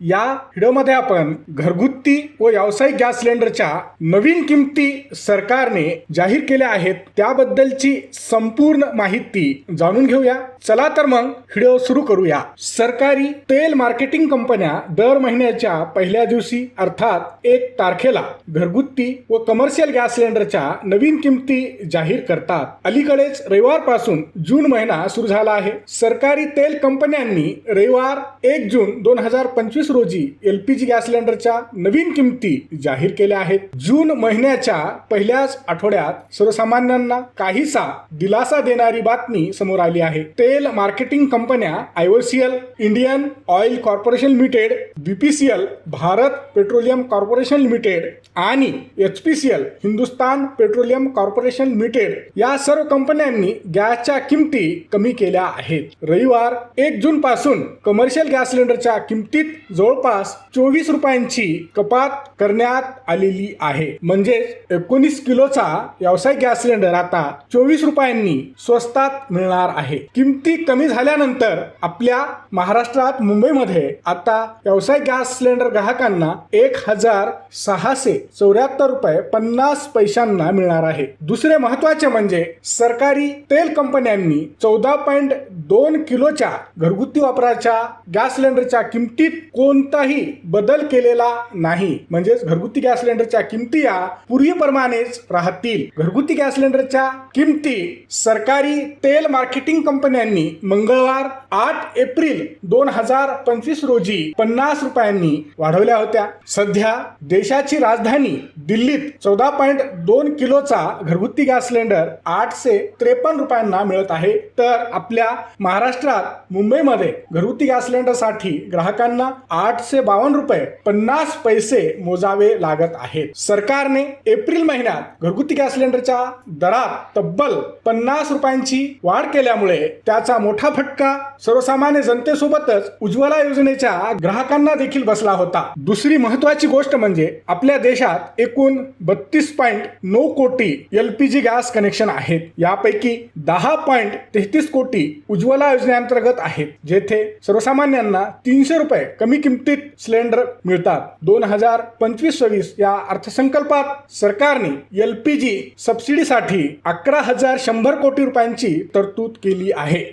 या व्हिडिओमध्ये आपण घरगुती व व्यावसायिक गॅस सिलेंडरच्या नवीन किमती सरकारने जाहीर केल्या आहेत त्याबद्दलची संपूर्ण माहिती जाणून घेऊया. चला तर मग व्हिडिओ सुरू करूया. सरकारी तेल मार्केटिंग कंपन्या दर महिन्याच्या पहिल्या दिवशी अर्थात एक तारखेला घरगुती व कमर्शियल गॅस सिलेंडरच्या नवीन किमती जाहीर करतात. अलीकडेच रविवारपासून जून महिना सुरू झाला आहे. सरकारी तेल कंपन्यांनी रविवार एक जून दोन हजार पंचवीस रोजी एल पी जी गॅस सिलेंडरच्या नवीन किमती जाहीर केल्या आहेत. जून महिन्याच्या पहिल्याच आठवड्यात सर्वसामान्यांना काहीसा दिलासा देणारी बातमी समोर आली आहे. तेल मार्केटिंग कंपन्या IOCL Indian oil corporation limited BPCL Bharat petroleum corporation limited आणि H P C L Hindustan petroleum corporation limited या सर्व कंपन्यांनी गॅसच्या किमती कमी केल्या आहेत. रविवार एक जून पासून कमर्शियल गॅस सिलेंडरच्या किमतीत जवळपास चोवीस रुपयांची कपात करण्यात आलेली आहे. म्हणजेच एकोणीस किलोचा व्यावसायिक गॅस सिलेंडर आता चोवीस रुपयांनी स्वस्तात मिळणार आहे. किमती कमी झाल्यानंतर आपल्या महाराष्ट्रात मुंबईमध्ये आता व्यावसायिक गॅस सिलेंडर ग्राहकांना एक हजार सहाशे चौऱ्याहत्तर रुपये पन्नास पैशांना मिळणार आहे. दुसरे महत्त्वाचे म्हणजे सरकारी तेल कंपन्यांनी चौदा पॉईंट दोन किलोच्या घरगुती वापराच्या गॅस सिलेंडरच्या किमतीत कोणताही बदल केलेला नाही. म्हणजेच घरगुती गॅस सिलेंडरच्या किमती या पूर्वीप्रमाणेच राहतील. घरगुती गॅस सिलेंडरच्या किमती सरकारी तेल मार्केटिंग कंपन्यांनी मंगळवार आठ एप्रिल दोन हजार पंचवीस रोजी पन्नास रुपयांनी वाढवल्या होत्या. सध्या देशाची राजधानी दिल्लीत चौदा पॉईंट दोन किलोचा घरगुती गॅस सिलेंडर आठशे त्रेपन्न रुपयांना मिळत आहे. तर आपल्या महाराष्ट्रात मुंबईमध्ये घरगुती गॅस सिलेंडरसाठी ग्राहकांना आठशे बावन्न रुपये पन्नास पैसे मोजावे लागत आहेत. सरकारने एप्रिल महिन्यात घरगुती गॅस सिलेंडरच्या दरात तब्बल पन्नास रुपयांची वाढ केल्यामुळे त्याचा मोठा फटका सर्वसामान्य जनतेसोबतच उज्ज्वला योजनेच्या ग्राहकांना देखील बसला होता. दुसरी महत्वाची गोष्ट म्हणजे आपल्या देशात एकूण बत्तीस पॉईंट नऊ कोटी L P G gas connection आहेत. यापैकी दहा पॉईंट तेहतीस कोटी उज्ज्वला योजनेअंतर्गत आहेत. जेथे सर्वसामान्यांना तीनशे रुपये कमी किमतीत सिलेंडर मिळतात. दोन हजार पंचवीस सव्वीस या अर्थसंकल्पात सरकारने एल पी जी सबसिडीसाठी अकरा हजार शंभर कोटी रुपयांची तरतूद केली आहे.